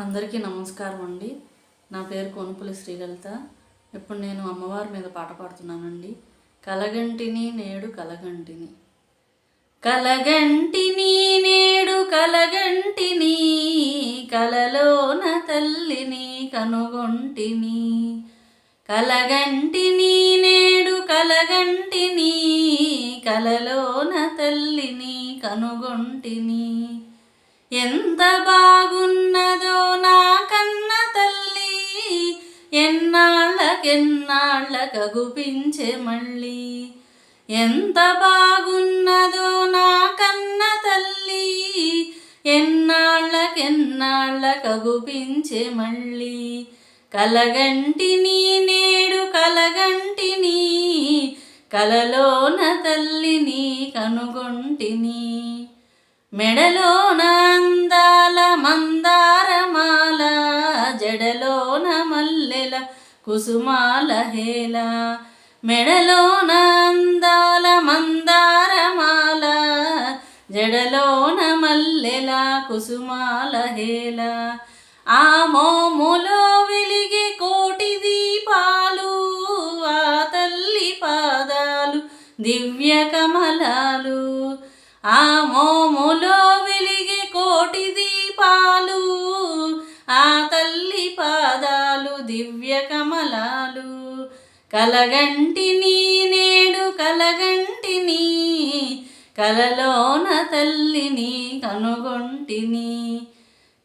అందరికీ నమస్కారం అండి. నా పేరు కొనుపులి శ్రీలలిత. ఇప్పుడు నేను అమ్మవారి మీద పాట పాడుతున్నానండి. కలగంటిని నేడు కలగంటిని. కలగంటిని నేడు కలగంటిని కలలోన తల్లిని కనుగొంటిని. కలగంటిని నేడు కలగంటిని కలలోన తల్లిని కనుగొంటిని. ఎంత బాగున్నదో ఎన్నాళ్ళకెన్నాళ్ళ కగుపించే మళ్ళీ? ఎంత బాగున్నదో నా కన్న తల్లి. ఎన్నాళ్ళకెన్నాళ్ళ కగుపించే మళ్ళీ? కలగంటిని నేడు కలగంటిని కలలోన తల్లిని కనుగొంటిని. మెడలోన అందాల మందారమాల జడలోన మల్లెల కుసుమాల హేల మెడలోన అందాల మందారమాల జడలోన మల్లెల కుసుమాల హేల ఆ మోములో వెలిగే కోటి దీపాలు ఆ తల్లి పాదాలు దివ్య కమలాలు. ఆ మోములో దివ్య కమలాలు కలగంటిని నేడు కలగంటిని కలలోన తల్లిని కనుగొంటిని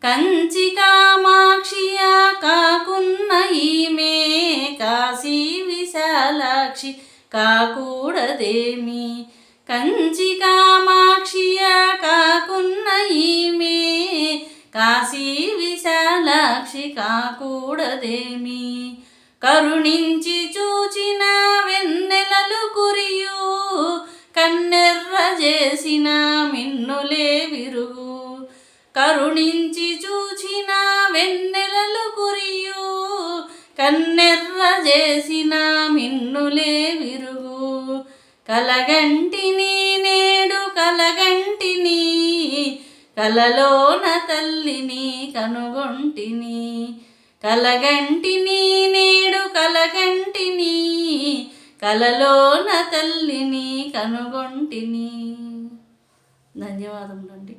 కంచి కామాక్షియా కాకున్న ఈమె కాశీ విశాలాక్షి కాకూడదేమి కంచి కామాక్షియా కాకున్న ఈమె కాశీ సాక్షి కాకూడదేమి? కరుణించి చూచిన వెన్నెలలు కురియు కన్నెర్ర చేసిన మిన్నులే విరుగు. కరుణించి చూచిన వెన్నెలలు కురియు కన్నెర్ర చేసిన మిన్నులే విరుగు. కలగంటిని నేడు కలగంటిని కలలోన తల్లిని కనుగొంటిని కలగంటిని నేడు కలగంటిని కలలోన తల్లిని కనుగొంటిని. ధన్యవాదములండి.